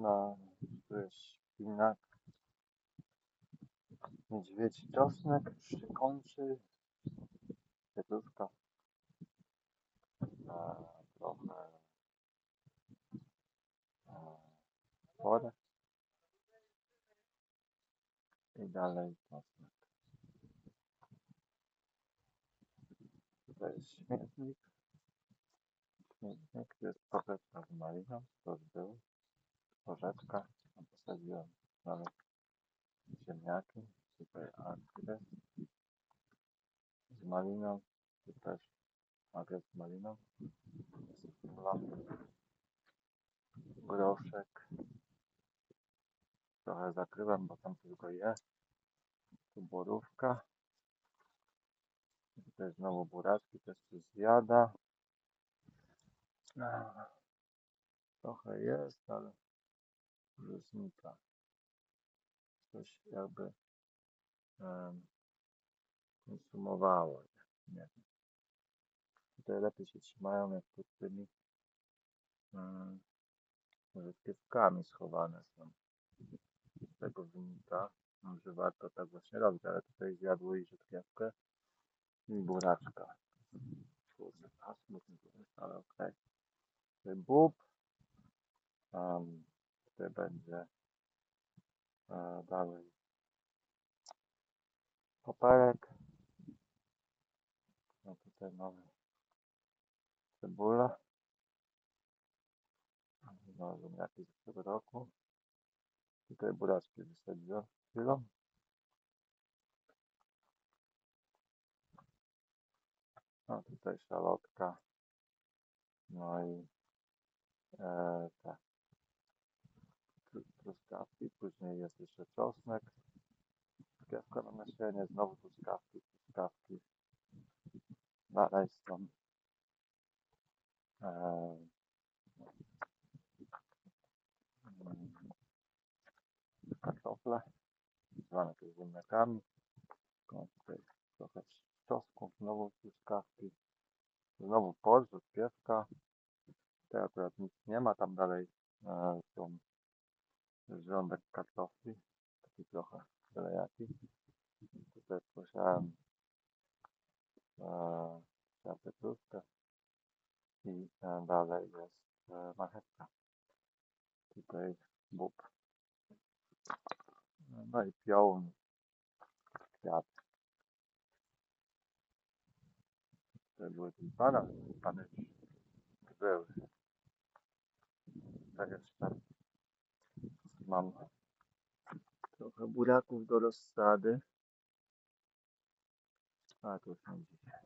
No, tu jest szpinak, niedźwiedzi czosnek, szczykończy, pietruszka, trochę worek i dalej czosnek. Tutaj jest śmietnik. Śmietnik jest z maliną, to już był. Porzeczka, tam posadziłem nawet ziemniaki. Tutaj agres z maliną. Tu też agres z maliną. Groszek. Trochę zakryłem, bo tam tylko jest. Tu borówka. Tutaj znowu buraczki, też się zjada. Trochę jest, ale już znika. Coś jakby um, konsumowało. Nie wiem. Tutaj lepiej się trzymają jak pod tymi um, schowane są. Z tego wynika, że warto tak właśnie robić, ale tutaj zjadło i rzutkiewkę i buraczka. Kurde, a smutny to jest, ale okej. Tutaj bób. Um, tutaj będzie e, dalej paperek. No tutaj mamy cebulę. Znalazłem jakieś z tego roku. Tutaj buraczki wysadziłem chwilą. No tutaj szalotka. No i e, te tru- truskawki. Później jest jeszcze czosnek. Truskawka na nasienie. Znowu truskawki, truskawki. Dalej są e, mm, kartofle zwane też ziemniakami. Tutaj trochę czosnku, znowu truskawki. Znowu porz, rozpiewka. Tutaj akurat nic nie ma, tam dalej e, są rządek kartofli, Posiałem e, i e, dalej jest e, marchewka. Tutaj bób. No i piołun, kwiat. Tutaj były tulpana, tulpany już były. Tak jeszcze mam trochę buraków do rozsady. A tu już nie dzisiaj.